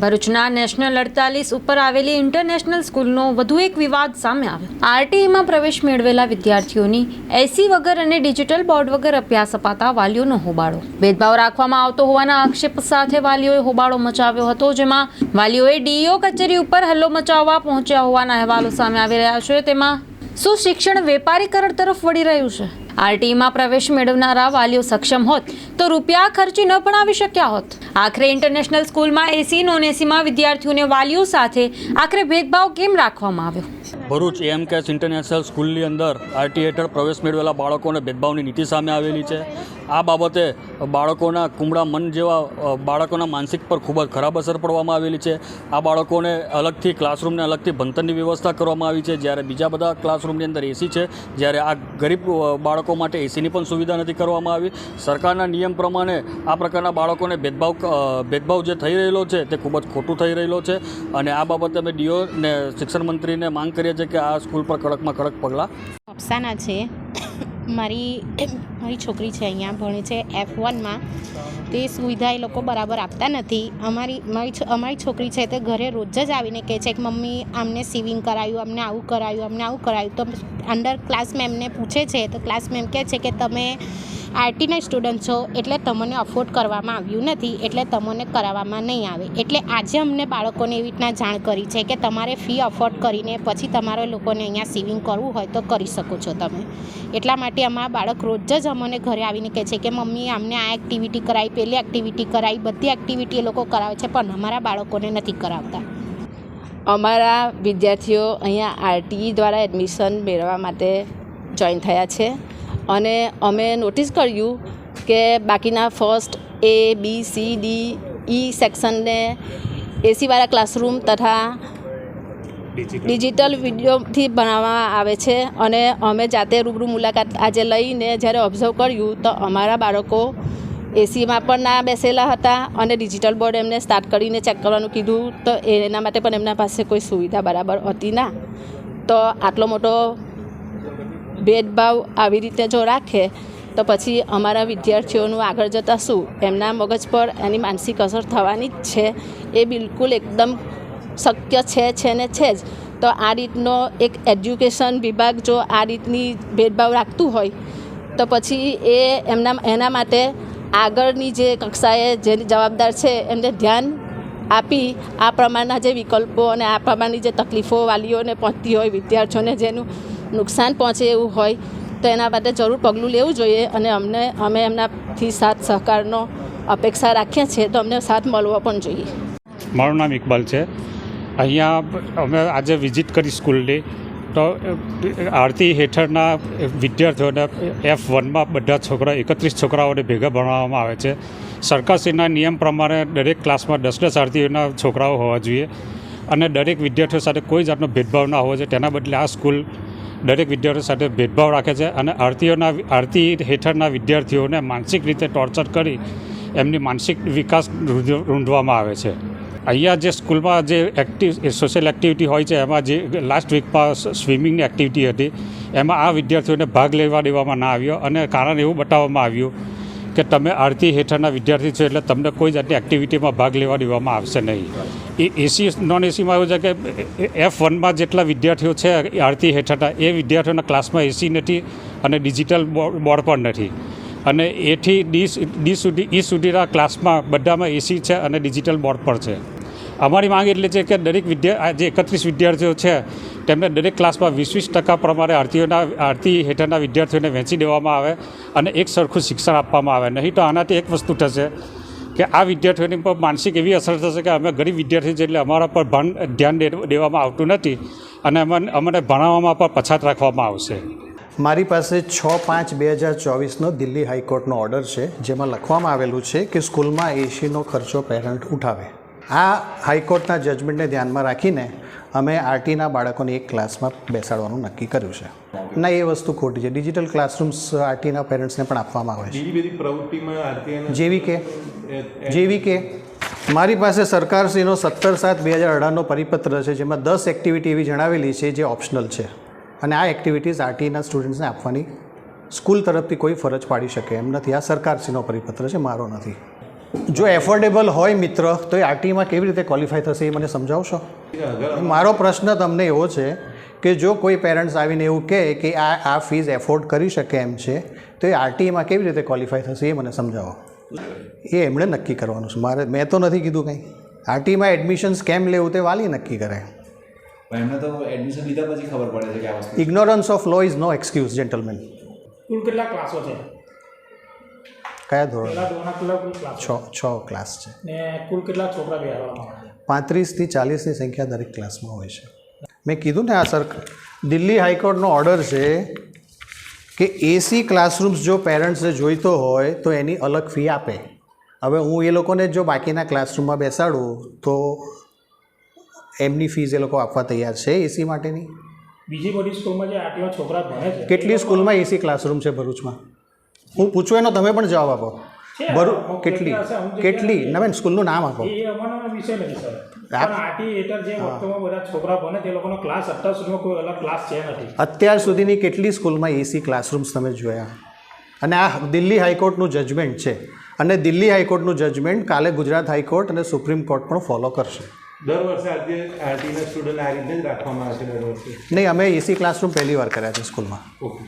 ભરૂચના નેશનલ અડતાલીસ ઉપર આવેલી ઇન્ટરનેશનલ સ્કૂલનો વધુ એક વિવાદ સામે આવ્યો. આરટીઈમાં પ્રવેશ મેળવેલા વિદ્યાર્થીઓની એસી વગર અને ડિજિટલ બોર્ડ વગર અભ્યાસ અપાતા વાલીઓનો હોબાળો. ભેદભાવ રાખવામાં આવતો હોવાના આક્ષેપ સાથે વાલીઓએ હોબાળો મચાવ્યો હતો, જેમાં વાલીઓએ ડીઈઓ કચેરી ઉપર હલ્લો મચાવવા પહોંચ્યા હોવાના અહેવાલો સામે આવી રહ્યા છે. તેમાં શું શિક્ષણ વેપારીકરણ તરફ વળી રહ્યું છે? આરટીઈમાં પ્રવેશ મેળવનારા વાલીઓ સક્ષમ હોત તો રૂપિયા ખર્ચી ન પણ આવી શક્યા હોત. આખરે ઇન્ટરનેશનલ સ્કૂલમાં એસી નોન એસીમાં વિદ્યાર્થીઓને વાલીઓ સાથે આખરે ભેદભાવ કેમ રાખવામાં આવ્યો? ભરૂચ એમ કેસ ઇન્ટરનેશનલ સ્કૂલની અંદર આરટી હેઠળ પ્રવેશ મેળવેલા બાળકોને ભેદભાવની નીતિ સામે આવેલી છે. આ બાબતે બાળકોના કુમળા મન જેવા બાળકોના માનસિક પર ખૂબ જ ખરાબ અસર પડવામાં આવેલી છે. આ બાળકોને અલગથી ક્લાસરૂમને અલગથી ભણતરની વ્યવસ્થા કરવામાં આવી છે. જ્યારે બીજા બધા ક્લાસરૂમની અંદર એસી છે જ્યારે આ ગરીબ અ, બાળકો માટે એસીની પણ સુવિધા નથી કરવામાં આવી. સરકારના નિયમ પ્રમાણે આ પ્રકારના બાળકોને ભેદભાવ ભેદભાવ જે થઈ રહેલો છે તે ખૂબ જ ખોટું થઈ રહેલો છે. અને આ બાબતે અમે ડીઓ ને શિક્ષણ મંત્રીને માંગ કરીએ છીએ કે આ સ્કૂલ પર કડકમાં કડક પગલાં અફસાના છે. મારી મારી છોકરી છે અહીંયા, ભણે છે એફ વનમાં તે સુવિધા એ લોકો બરાબર આપતા નથી. અમારી, મારી અમારી છોકરી છે તે ઘરે રોજ જ આવીને કહે છે કે, મમ્મી, આમને સિવિંગ કરાયું અમને આવું કરાયું અમને આવું કરાયું. તો અંડર ક્લાસ મેમને પૂછે છે, તો ક્લાસ મેમ કહે છે કે, તમે આરટીના સ્ટુડન્ટ છો, એટલે તમને અફોર્ડ કરવામાં આવ્યું નથી, એટલે તમને કરાવવામાં નહીં આવે. એટલે આજે અમને બાળકોને એવી રીતના જાણ કરી છે કે તમારે ફી અફોર્ડ કરીને પછી તમારે લોકોને અહીંયા સિવિંગ કરવું હોય તો કરી શકો છો તમે. એટલા માટે અમારા બાળક રોજ જ અમને ઘરે આવીને કહે છે કે, મમ્મી, અમને આ એક્ટિવિટી કરાવી પેલી એક્ટિવિટી કરાવી બધી એક્ટિવિટી એ લોકો કરાવે છે, પણ અમારા બાળકોને નથી કરાવતા. અમારા વિદ્યાર્થીઓ અહીંયા આરટીઈ દ્વારા એડમિશન મેળવવા માટે જોઈન થયા છે. અને અમે નોટિસ કર્યું કે બાકીના first A B C D E સેક્શનને એસીવાળા ક્લાસરૂમ તથા ડિજિટલ વિડીયોથી ભણાવવામાં આવે છે અને અમે જાતે રૂબરૂ મુલાકાત આજે લઈને જ્યારે ઓબ્ઝર્વ કર્યું તો અમારા બાળકો એસીમાં પણ ના બેસેલા હતા અને ડિજિટલ બોર્ડ એમને સ્ટાર્ટ કરીને ચેક કરવાનું કીધું તો એના માટે પણ એમના પાસે કોઈ સુવિધા બરાબર હતી ના. તો આટલો મોટો ભેદભાવ આવી રીતે જો રાખે, તો પછી અમારા વિદ્યાર્થીઓનું આગળ જતાં શું? એમના મગજ પર એની માનસિક અસર થવાની જ છે. એ બિલકુલ એકદમ શક્ય છે છે ને છે જ. તો આ રીતનો એક એજ્યુકેશન વિભાગ જો આ રીતની ભેદભાવ રાખતું હોય, તો પછી એ એમના, એના માટે આગળની જે કક્ષાએ જે જવાબદાર છે, એમને ધ્યાન આપી આ પ્રમાણના જે વિકલ્પો અને આ પ્રમાણની જે તકલીફો વાલીઓને પહોંચતી હોય વિદ્યાર્થીઓને જેનું નુકસાન પહોંચે એવું હોય, તો એના માટે જરૂર પગલું લેવું જોઈએ અને અમને, અમે એમનાથી સાથ સહકારનો અપેક્ષા રાખીએ છીએ, તો અમને સાથ મળવો પણ જોઈએ. મારું નામ ઇકબાલ છે. અહીંયા અમે આજે વિઝિટ કરી સ્કૂલની તો, આરતી હેઠળના વિદ્યાર્થીઓને એફ વનમાં બધા છોકરા, એકત્રીસ છોકરાઓને ભેગા ભણાવવામાં આવે છે. સરકારશ્રીના નિયમ પ્રમાણે દરેક ક્લાસમાં દસ દસ આરતીઓના છોકરાઓ હોવા જોઈએ. અને દરેક વિદ્યાર્થીઓ સાથે કોઈ જાતનો ભેદભાવ ના હોવો જોઈએ. તેના બદલે આ સ્કૂલ દરેક વિદ્યાર્થીઓ સાથે ભેદભાવ રાખે છે અને આરતીઓના આરતી હેઠળના વિદ્યાર્થીઓને માનસિક રીતે ટોર્ચર કરી એમની માનસિક વિકાસ રૂંધવામાં આવે છે. અહીંયા જે સ્કૂલમાં જે એક્ટિવ સોશિયલ એક્ટિવિટી હોય છે, એમાં જે લાસ્ટ વીકમાં સ્વિમિંગની એક્ટિવિટી હતી, એમાં આ વિદ્યાર્થીઓને ભાગ લેવા દેવામાં ના આવ્યો અને કારણ એવું બતાવવામાં આવ્યું કે તમે આરતી હેઠળના વિદ્યાર્થી છો એટલે તમને કોઈ જાતની એક્ટિવિટીમાં ભાગ લેવા દેવામાં આવશે નહીં. એ એસી નોન એસીમાં એવું છે કે એફ વનમાં જેટલા વિદ્યાર્થીઓ છે આરતી હેઠળના, એ વિદ્યાર્થીઓના ક્લાસમાં એસી નથી અને ડિજિટલ બોર્ડ પણ નથી. અને એથી ડી ડી સુધી, ઈ સુધીના ક્લાસમાં બધામાં એસી છે અને ડિજિટલ બોર્ડ પણ છે. અમારી માંગ એટલી છે કે દરેક વિદ્યા જે એકત્રીસ વિદ્યાર્થીઓ છે તેમને દરેક ક્લાસમાં વીસ વીસ ટકા પ્રમાણે આરતીઓના, આરતી હેઠળના વિદ્યાર્થીઓને વહેંચી દેવામાં આવે અને એક સરખું શિક્ષણ આપવામાં આવે. નહીં તો આનાથી એક વસ્તુ થશે કે આ વિદ્યાર્થીઓની પર માનસિક એવી અસર થશે કે અમે ગરીબ વિદ્યાર્થી એટલે અમારા પર ભાન, ધ્યાન દેવામાં આવતું નથી અને અમને અમને ભણાવવામાં પણ પછાત રાખવામાં આવશે. મારી પાસે છ પાંચ બે હજાર ચોવીસનો દિલ્હી હાઈકોર્ટનો ઓર્ડર છે, જેમાં લખવામાં આવેલું છે કે સ્કૂલમાં એસીનો ખર્ચો પેરેન્ટ ઉઠાવે. આ હાઈકોર્ટના જજમેન્ટને ધ્યાનમાં રાખીને અમે આરટીના બાળકોને એક ક્લાસમાં બેસાડવાનું નક્કી કર્યું છે. ના એ વસ્તુ ખોટી છે. ડિજિટલ ક્લાસરૂમ્સ આરટીના પેરેન્ટ્સને પણ આપવામાં આવે છે. બીજી બધી પ્રવૃત્તિમાં જેવી કે જેવી કે મારી પાસે સરકારશ્રીનો સત્તર સાત બે હજાર અઢારનો પરિપત્ર છે જેમાં દસ એક્ટિવિટી એવી જણાવેલી છે જે ઓપ્શનલ છે. અને આ એક્ટિવિટીઝ આરટીના સ્ટુડન્ટ્સને આપવાની સ્કૂલ તરફથી કોઈ ફરજ પાડી શકે એમ નથી. આ સરકારશ્રીનો પરિપત્ર છે મારો નથી. જો એફોર્ડેબલ હોય મિત્ર તો એ આરટીમાં કેવી રીતે ક્વોલિફાય થશે એ મને સમજાવશો? મારો પ્રશ્ન તમને એવો છે કે જો કોઈ પેરેન્ટ્સ આવીને એવું કહે કે આ આ ફીઝ એફોર્ડ કરી શકે એમ છે તો એ આરટીમાં કેવી રીતે ક્વોલિફાય થશે એ મને સમજાવો. એ એમણે નક્કી કરવાનું છે. મારે મેં તો નથી કીધું કંઈ. આરટીમાં એડમિશન્સ કેમ લેવું તે વાલી નક્કી કરે. એમને તો એડમિશન લીધા પછી ખબર પડે છે કે આ વસ્તુ ignorance of law is no excuse gentleman કુલ કેટલા ક્લાસો છે? કયા ધોરણ? છ છ ક્લાસ છે. ને કુલ કેટલા છોકરા પાંત્રીસથી ચાલીસની સંખ્યા દરેક ક્લાસમાં હોય છે. મેં કીધું ને આ સર દિલ્હી હાઈકોર્ટનો ઓર્ડર છે કે એસી ક્લાસરૂમ્સ જો પેરેન્ટ્સે જોઈતો હોય તો એની અલગ ફી આપે. હવે હું એ લોકોને જો બાકીના ક્લાસરૂમમાં બેસાડું તો એમની ફીઝ એ લોકો આપવા તૈયાર છે એસી માટેની? બીજી બધી સ્કૂલમાં જે આટલા છોકરા ભણે છે કેટલી સ્કૂલમાં એસી ક્લાસરૂમ છે ભરૂચમાં? હું પૂછું એનો તમે પણ જવાબ આપો. બરું કેટલી? કેટલી? નવેન સ્કૂલનું નામ આપો. એ એ વિષય નથી સર પણ આરટી હેઠળ જે વર્તમાં બધા છોકરા ભણે તે લોકોનો ક્લાસ અત્યાર સુધીમાં કોઈ અલગ ક્લાસ છે નથી. અત્યાર સુધીની કેટલી સ્કૂલમાં એસી ક્લાસરૂમ્સ તમે જોયા? અને આ દિલ્હી હાઈકોર્ટનું જજમેન્ટ છે. અને દિલ્હી હાઈકોર્ટનું જજમેન્ટ કાલે ગુજરાત હાઈકોર્ટ અને સુપ્રીમ કોર્ટ પણ ફોલો કરશે. દર વર્ષે આજે આરટીના સ્ટુડન્ટ આ રીતે જ રાખવામાં આવે છે દર વર્ષે. નહીં અમે એસી ક્લાસરૂમ પહેલી વાર કર્યા છે સ્કૂલમાં. ઓકે.